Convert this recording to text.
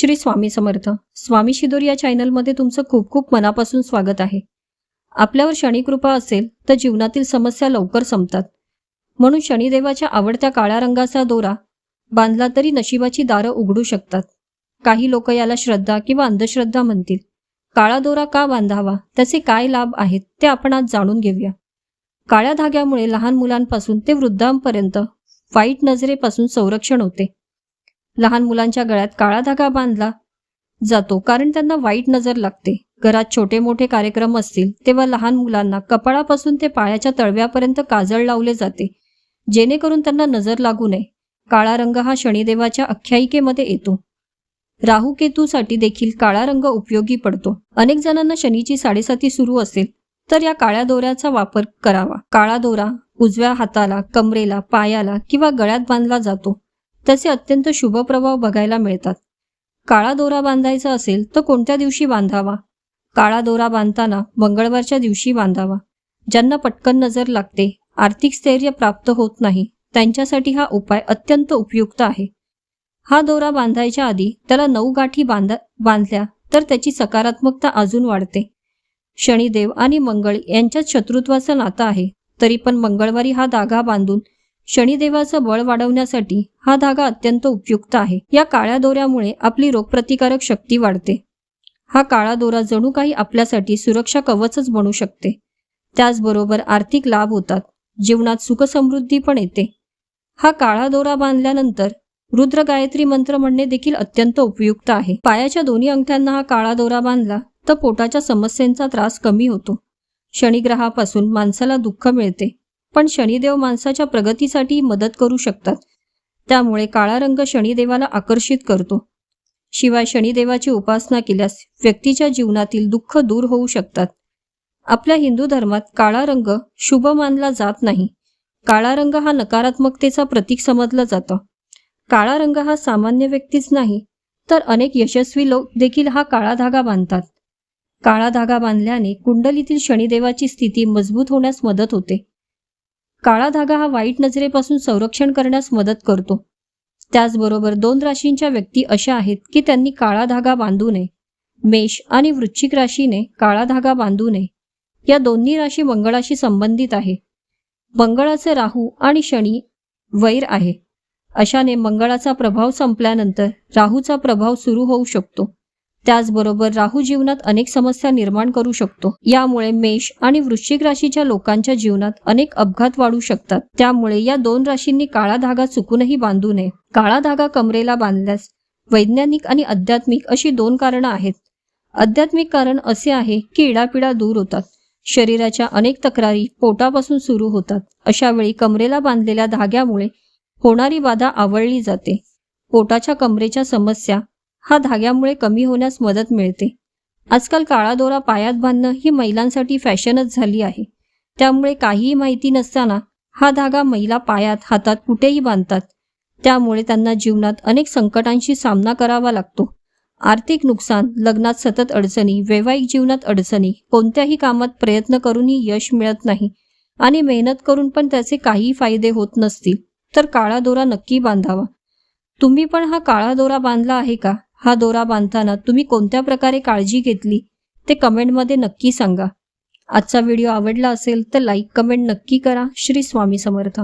श्री स्वामी समर्थ. स्वामी शिदोर या चॅनलमध्ये तुमचं खूप खूप मनापासून स्वागत आहे. आपल्यावर शनिकृपा असेल तर जीवनातील समस्या लवकर संपतात. म्हणून शनिदेवाच्या आवडत्या काळ्या रंगाचा दोरा बांधला तरी नशिबाची दारं उघडू शकतात. काही लोक याला श्रद्धा किंवा अंधश्रद्धा म्हणतील. काळा दोरा का बांधावा? त्याचे काय लाभ आहेत ते आपण आज जाणून घेऊया. काळ्या धाग्यामुळे लहान मुलांपासून ते वृद्धांपर्यंत वाईट नजरेपासून संरक्षण होते. लहान मुलांच्या गळ्यात काळा धागा बांधला. जातो कारण त्यांना वाईट नजर लागते. घरात छोटे मोठे कार्यक्रम असतील तेव्हा लहान मुलांना कपाळापासून ते पायाच्या तळव्यापर्यंत काजळ लावले जाते जेणेकरून त्यांना नजर लागू नये. काळा रंग हा शनिदेवाच्या आख्यायिकेमध्ये येतो. राहू केतूसाठी देखील काळा रंग उपयोगी पडतो. अनेक जणांना शनीची साडेसाती सुरू असेल तर या काळ्या दोऱ्याचा वापर करावा. काळा दोरा उजव्या हाताला कमरेला पायाला किंवा गळ्यात बांधला जातो. त्याचे अत्यंत शुभ प्रभाव बघायला मिळतात. काळा दोरा बांधायचा असेल तर कोणत्या दिवशी बांधावा? काळा दोरा बांधताना मंगळवारच्या दिवशी बांधावा. ज्यांना पटकन नजर लागते आर्थिक स्थैर्य प्राप्त होत नाही त्यांच्यासाठी हा उपाय अत्यंत उपयुक्त आहे. हा दोरा बांधायच्या आधी त्याला नऊ गाठी बांधा बांधल्या तर त्याची सकारात्मकता अजून वाढते. शनिदेव आणि मंगळ यांच्यात शत्रुत्वाचं नातं आहे तरी पण मंगळवारी हा धागा बांधून शनिदेवाचं बळ वाढवण्यासाठी हा धागा अत्यंत उपयुक्त आहे. या काळ्या दोऱ्यामुळे आपली रोगप्रतिकारक शक्ती वाढते. हा काळा दोरा जणू काही आपल्यासाठी सुरक्षा कवचच बनू शकते. त्याचबरोबर आर्थिक लाभ होतात. जीवनात सुखसमृद्धी पण येते. हा काळा दोरा बांधल्यानंतर रुद्र गायत्री मंत्र म्हणणे देखील अत्यंत उपयुक्त आहे. पायाच्या दोन्ही अंगठ्यांना हा काळा दोरा बांधला तर पोटाच्या समस्यांचा त्रास कमी होतो. शनिग्रहापासून माणसाला दुःख मिळते. पण शनिदेव माणसाच्या प्रगतीसाठी मदत करू शकतात. त्यामुळे काळा रंग शनिदेवाला आकर्षित करतो. शिवाय शनिदेवाची उपासना केल्यास व्यक्तीच्या जीवनातील दुःख दूर होऊ शकतात. आपल्या हिंदू धर्मात काळा रंग शुभ मानला जात नाही. काळा रंग हा नकारात्मकतेचा प्रतीक समजला जातो. काळा रंग हा सामान्य व्यक्तीच नाही तर अनेक यशस्वी लोक देखील हा काळा धागा बांधतात. काळा धागा बांधल्याने कुंडलीतील शनिदेवाची स्थिती मजबूत होण्यास मदत होते. काळा धागा हा वाईट नजरेपासून संरक्षण करण्यास मदत करतो. त्याचबरोबर दोन राशींच्या व्यक्ती अशा आहेत की त्यांनी काळा धागा बांधू नये. मेष आणि वृश्चिक राशीने काळा धागा बांधू नये. या दोन्ही राशी मंगळाशी संबंधित आहे. मंगळाचे राहू आणि शनी वैर आहे. अशाने मंगळाचा प्रभाव संपल्यानंतर राहूचा प्रभाव सुरू होऊ शकतो. त्याचबरोबर राहू जीवनात अनेक समस्या निर्माण करू शकतो. यामुळे मेष आणि वृश्चिक राशीच्या लोकांच्या जीवनात अनेक अपघात वाढू शकतात. त्यामुळे या दोन राशींनी काळा धागा चुकूनही बांधू नये. काळा धागा कमरेला बांधल्यास वैज्ञानिक आणि आध्यात्मिक अशी दोन कारणं आहेत. आध्यात्मिक कारण असे आहे की इडापिडा दूर होतात. शरीराच्या अनेक तक्रारी पोटापासून सुरू होतात. अशा वेळी कमरेला बांधलेल्या धाग्यामुळे होणारी बाधा आवळली जाते. पोटाच्या कमरेच्या समस्या हा धाग्यामुळे कमी होण्यास मदत मिळते. आजकाल काळा दोरा पायात बांधणं ही महिलांसाठी फॅशनच झाली आहे. त्यामुळे काहीही माहिती नसताना हा धागा महिला पायात हातात कुठेही बांधतात. त्यामुळे त्यांना जीवनात अनेक संकटांशी सामना करावा लागतो. आर्थिक नुकसान लग्नात सतत अडचणी वैवाहिक जीवनात अडचणी कोणत्याही कामात प्रयत्न करूनही यश मिळत नाही आणि मेहनत करून पण त्याचे काही फायदे होत नसतील तर काळा दोरा नक्की बांधावा. तुम्ही पण हा काळा दोरा बांधला आहे का? हा दोरा बांधताना तुम्ही कोणत्या प्रकारे काळजी घेतली ते कमेंटमध्ये नक्की सांगा. आजचा व्हिडिओ आवडला असेल तर लाईक कमेंट नक्की करा. श्री स्वामी समर्थ.